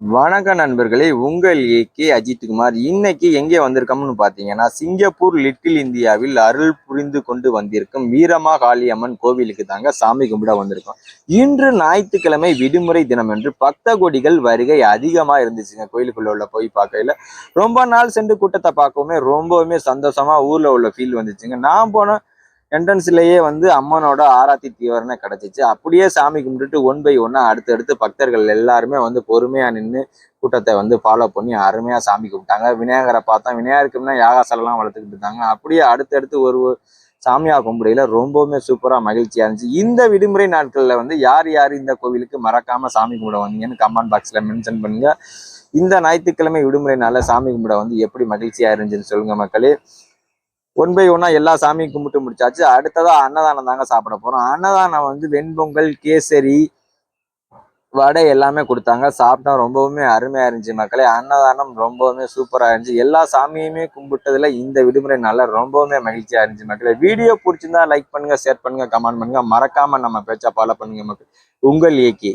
வணக்க நண்பர்களே உங்கள் ஏகே அஜித்குமார் இன்னைக்கு எங்கே வந்திருக்கோம்னு பார்த்தீங்கன்னா சிங்கப்பூர் லிட்டில் இந்தியாவில் அருள் புரிந்து கொண்டு வந்திருக்கும் வீரமா காளியம்மன் கோவிலுக்கு தாங்க சாமி கும்பிட வந்திருக்கோம். இன்று ஞாயிற்றுக்கிழமை விடுமுறை தினம் என்று பக்த கோடிகள் வருகை அதிகமாக இருந்துச்சுங்க. கோயிலுக்குள்ள உள்ள போய் பார்க்கையில ரொம்ப நாள் சென்று கூட்டத்தை பார்க்கவுமே ரொம்பவுமே சந்தோஷமா ஊர்ல உள்ள ஃபீல் வந்துச்சுங்க. நான் போன என்ட்ரன்ஸ்லயே வந்து அம்மனோட ஆராத்தி தீவிரனை கிடைச்சிச்சு. அப்படியே சாமி கும்பிட்டுட்டு ஒன் பை ஒன்னா அடுத்தடுத்து பக்தர்கள் எல்லாருமே வந்து பொறுமையா நின்று கூட்டத்தை வந்து ஃபாலோ பண்ணி அருமையா சாமி கும்பிட்டாங்க. விநாயகரை பார்த்தோம். விநாயகருக்கு முன்னா வளர்த்துக்கிட்டு இருந்தாங்க. அப்படியே அடுத்தடுத்து ஒரு சாமியார் கும்பிடையில ரொம்பவுமே சூப்பராக மகிழ்ச்சியா இருந்துச்சு. இந்த விடுமுறை நாட்களில் வந்து யார் யார் இந்த கோவிலுக்கு மறக்காம சாமி கும்பிட வந்தீங்கன்னு கமெண்ட் பாக்ஸில் மென்ஷன் பண்ணுங்க. இந்த ஞாயிற்றுக்கிழமை விடுமுறை சாமி கும்பிட வந்து எப்படி மகிழ்ச்சியா இருந்துச்சுன்னு சொல்லுங்க மக்களே. ஒன் பை ஒன்னா எல்லா சாமியும் கும்பிட்டு முடிச்சாச்சு. அடுத்ததா அன்னதானம் தாங்க சாப்பிட போறோம். அன்னதானம் வந்து வெண்பொங்கல் கேசரி வடை எல்லாமே கொடுத்தாங்க. சாப்பிட்டா ரொம்பவுமே அருமையா இருந்துச்சு மக்களே. அன்னதானம் ரொம்பவுமே சூப்பராக இருந்துச்சு. எல்லா சாமியுமே கும்பிட்டதுல இந்த விடுமுறை நல்லா ரொம்பவுமே மகிழ்ச்சியா இருந்துச்சு மக்களே. வீடியோ பிடிச்சிருந்தா லைக் பண்ணுங்க ஷேர் பண்ணுங்க கமெண்ட் பண்ணுங்க. மறக்காம நம்ம பேச்சா ஃபாலோ பண்ணுங்க மக்கள். உங்கள் ஏகே